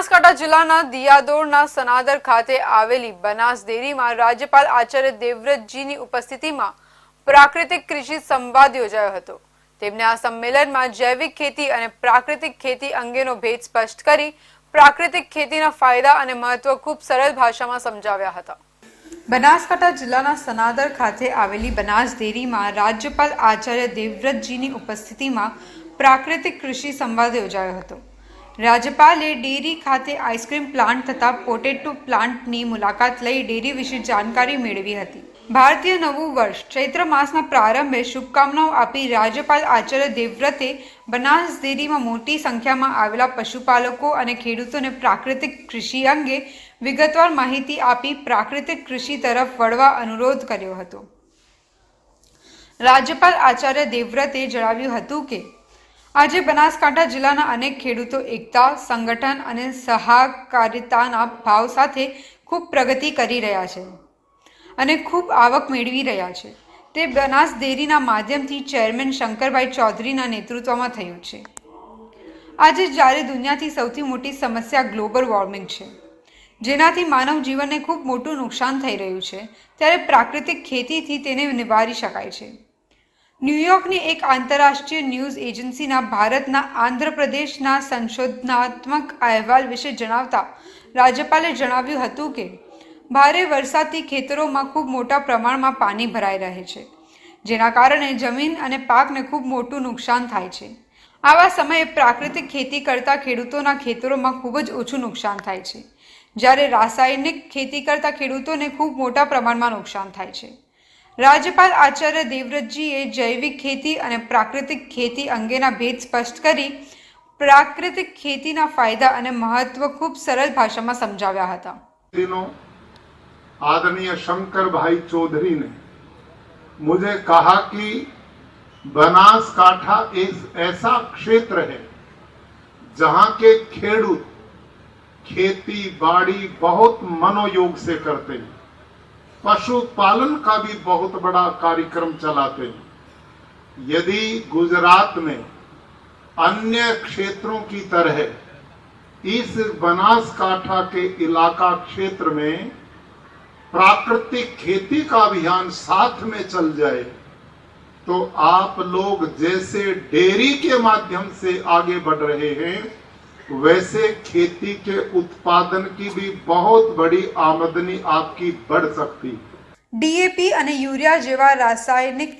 બનાસકાંઠા જિલ્લાના દિયાદોડના સનાદર ખાતે આવેલી બનાસ ડેરીમાં રાજ્યપાલ આચાર્ય દેવવ્રતજીની ઉપસ્થિતિમાં પ્રાકૃતિક કૃષિ સંવાદ યોજાયો હતો. તેમને આ સંમેલનમાં જૈવિક ખેતી અને પ્રાકૃતિક ખેતી અંગેનો ભેદ સ્પષ્ટ કરી પ્રાકૃતિક ખેતીના ફાયદા અને મહત્વ ખૂબ સરળ ભાષામાં સમજાવ્યા હતા. બનાસકાંઠા જિલ્લાના સનાદર ખાતે આવેલી બનાસ ડેરીમાં રાજ્યપાલ આચાર્ય દેવવ્રતજીની ઉપસ્થિતિમાં પ્રાકૃતિક કૃષિ સંવાદ યોજાયો હતો. રાજ્યપાલે ડેરી ખાતે આઈસ્ક્રીમ પ્લાન્ટ તથા પોટેટો પ્લાન્ટની મુલાકાત લઈ ડેરી વિશે જાણકારી મેળવી હતી. ભારતીય નવું વર્ષ ચૈત્ર માસના પ્રારંભે શુભકામનાઓ આપી રાજ્યપાલ આચાર્ય દેવવ્રતે બનાસ ડેરીમાં મોટી સંખ્યામાં આવેલા પશુપાલકો અને ખેડૂતોને પ્રાકૃતિક કૃષિ અંગે વિગતવાર માહિતી આપી પ્રાકૃતિક કૃષિ તરફ વળવા અનુરોધ કર્યો હતો. રાજ્યપાલ આચાર્ય દેવવ્રતે જણાવ્યું હતું કે આજે બનાસકાંઠા જિલ્લાના અનેક ખેડૂતો એકતા, સંગઠન અને સહકારિતાના ભાવ સાથે ખૂબ પ્રગતિ કરી રહ્યા છે અને ખૂબ આવક મેળવી રહ્યા છે. તે બનાસ ડેરીના માધ્યમથી ચેરમેન શંકરભાઈ ચૌધરીના નેતૃત્વમાં થયું છે. આજે જ્યારે દુનિયાથી સૌથી મોટી સમસ્યા ગ્લોબલ વોર્મિંગ છે, જેનાથી માનવ જીવનને ખૂબ મોટું નુકસાન થઈ રહ્યું છે, ત્યારે પ્રાકૃતિક ખેતીથી તેને નિવારી શકાય છે. ન્યૂયોર્કની એક આંતરરાષ્ટ્રીય ન્યૂઝ એજન્સીના ભારતના આંધ્રપ્રદેશના સંશોધનાત્મક અહેવાલ વિશે જણાવતા રાજ્યપાલે જણાવ્યું હતું કે, ભારે વરસાદથી ખેતરોમાં ખૂબ મોટા પ્રમાણમાં પાણી ભરાઈ રહે છે, જેના કારણે જમીન અને પાકને ખૂબ મોટું નુકસાન થાય છે. આવા સમયે પ્રાકૃતિક ખેતી કરતા ખેડૂતોના ખેતરોમાં ખૂબ જ ઓછું નુકસાન થાય છે, જ્યારે રાસાયણિક ખેતી કરતા ખેડૂતોને ખૂબ મોટા પ્રમાણમાં નુકસાન થાય છે. રાજ્યપાલ આચાર્ય દેવવ્રતજીએ જૈવિક ખેતી અને પ્રાકૃતિક ખેતી અંગેના ભેદ સ્પષ્ટ કરી પ્રાકૃતિક ખેતીના ફાયદા અને મહત્વ ખૂબ સરળ ભાષામાં સમજાવ્યા હતા दिनों आदरणीय शंकर भाई चौधरी ने मुझे कहा कि बनासकाठा एक ऐसा क्षेत्र है जहां के खेडूत खेती बाड़ी बहुत मनोयोग से करते हैं पशुपालन का भी बहुत बड़ा कार्यक्रम चलाते हैं। यदि गुजरात में अन्य क्षेत्रों की तरह इस बनासकाठा के इलाका क्षेत्र में प्राकृतिक खेती का अभियान साथ में चल जाए तो आप लोग जैसे डेयरी के माध्यम से आगे बढ़ रहे हैं वैसे खेती के उत्पादन की भी बहुत बड़ी आमदनी आपकी बढ़ सकती है ડીએપી અને યુરિયા જેવા રાસાયણિક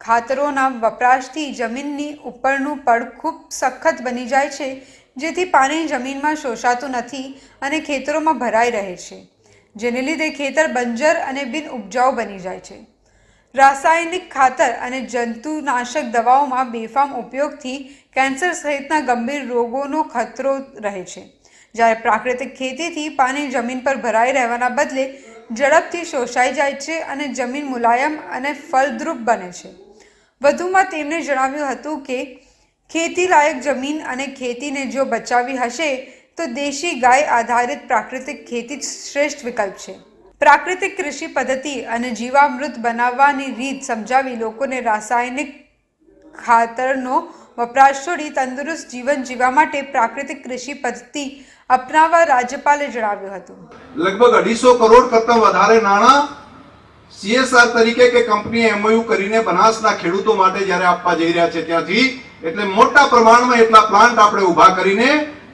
ખાતરોના વપરાશથી જમીનની ઉપરનું પડ ખૂબ સખત બની જાય છે જેથી પાણી જમીનમાં શોષાતું નથી અને ખેતરોમાં ભરાઈ રહે છે જેને લીધે ખેતર બંજર અને બિન ઉપજાઉ બની જાય છે રાસાયણિક ખાતર અને જંતુનાશક દવાઓમાં બેફામ ઉપયોગથી કેન્સર સહિતના ગંભીર રોગોનો ખતરો રહે છે. જ્યારે પ્રાકૃતિક ખેતીથી પાણી જમીન પર ભરાઈ રહેવાના બદલે ઝડપથી શોષાઈ જાય છે અને જમીન મુલાયમ અને ફળદ્રુપ બને છે. વધુમાં તેમણે જણાવ્યું હતું કે ખેતી લાયક જમીન અને ખેતીને જો બચાવી હશે, તો દેશી ગાય આધારિત પ્રાકૃતિક ખેતી જ શ્રેષ્ઠ વિકલ્પ છે. પ્રાકૃતિક કૃષિ પદ્ધતિ અને જીવામૃત બનાવવાની રીત સમજાવી લોકોને રાસાયણિક ખાતરનો વપરાશ છોડી તંદુરસ્ત જીવન જીવવા માટે પ્રાકૃતિક કૃષિ પદ્ધતિ અપનાવવા રાજ્યપાલે જણાવ્યું હતું. લગભગ અઢીસો કરોડ કરતા વધારે નાણાં સીએસઆર તરીકે કે કંપનીએ એમઓયુ કરીને બનાસના ખેડૂતો માટે જ્યારે આપવા જઈ રહ્યા છે ત્યાંથી, એટલે મોટા પ્રમાણમાં એટલા પ્લાન્ટ આપણે ઊભા કરીને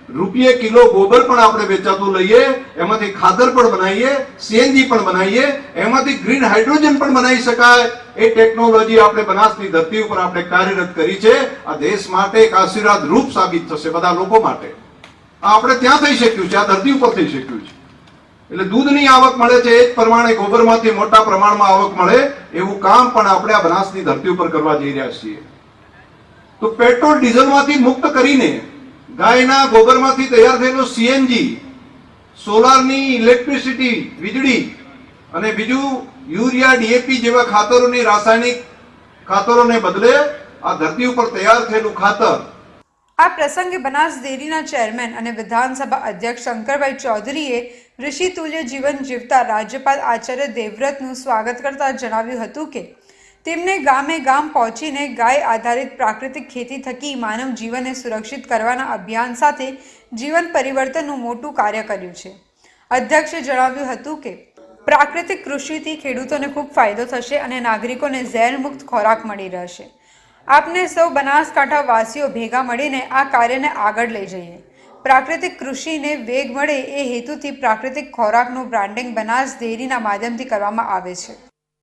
રૂપિયે કિલો ગોબર પણ આપણે વેચાતું લઈએ, એમાંથી ખાતર પણ બનાવીએ સીએનજી પણ બનાવીએ, એમાંથી ગ્રીન હાઇડ્રોજન પણ બનાવી શકાય. એ ટેકનોલોજી આપણે બનાસની ધરતી ઉપર આપણે કાર્યરત કરી છે. આ દેશ માટે એક આશીર્વાદ રૂપ સાબિત થશે બધા લોકો માટે. આ આપણે ત્યાં થઈ શક્યું છે, આ ધરતી ઉપર થઈ શક્યું છે. એટલે દૂધની આવક મળે છે, એ જ પ્રમાણે ગોબરમાંથી મોટા પ્રમાણમાં આવક મળે, એવું કામ પણ આપણે આ બનાસની ધરતી ઉપર કરવા જઈ રહ્યા છીએ. તો પેટ્રોલ ડીઝલમાંથી મુક્ત કરીને ગાયના ગોબરમાંથી તૈયાર થયેલું સીએનજી, સોલારની ઇલેક્ટ્રિસિટી વીજળી અને બીજું યુરિયા ડીએપી જેવા ખાતરોની રાસાયણિક ખાતરોને બદલે આ ધરતી ઉપર તૈયાર થયેલું ખાતર. આ પ્રસંગે બનાસ ડેરીના ચેરમેન અને વિધાનસભા અધ્યક્ષ શંકરભાઈ ચૌધરીએ ઋષિતુલ્ય જીવન જીવતા રાજ્યપાલ આચાર્ય દેવવ્રતનું સ્વાગત કરતા જણાવ્યું હતું કે તેમને ગામે ગામ પહોંચીને ગાય આધારિત પ્રાકૃતિક ખેતી થકી માનવ જીવનને સુરક્ષિત કરવાના અભિયાન સાથે જીવન પરિવર્તનનું મોટું કાર્ય કર્યું છે. અધ્યક્ષે જણાવ્યું હતું કે, પ્રાકૃતિક કૃષિથી ખેડૂતોને ખૂબ ફાયદો થશે અને નાગરિકોને ઝેરમુક્ત ખોરાક મળી રહેશે. આપને સૌ બનાસકાંઠા વાસીઓ ભેગા મળીને આ કાર્યને આગળ લઈ જઈએ. પ્રાકૃતિક કૃષિને વેગ મળે એ હેતુથી પ્રાકૃતિક ખોરાકનું બ્રાન્ડિંગ બનાસ ડેરીના માધ્યમથી કરવામાં આવે છે.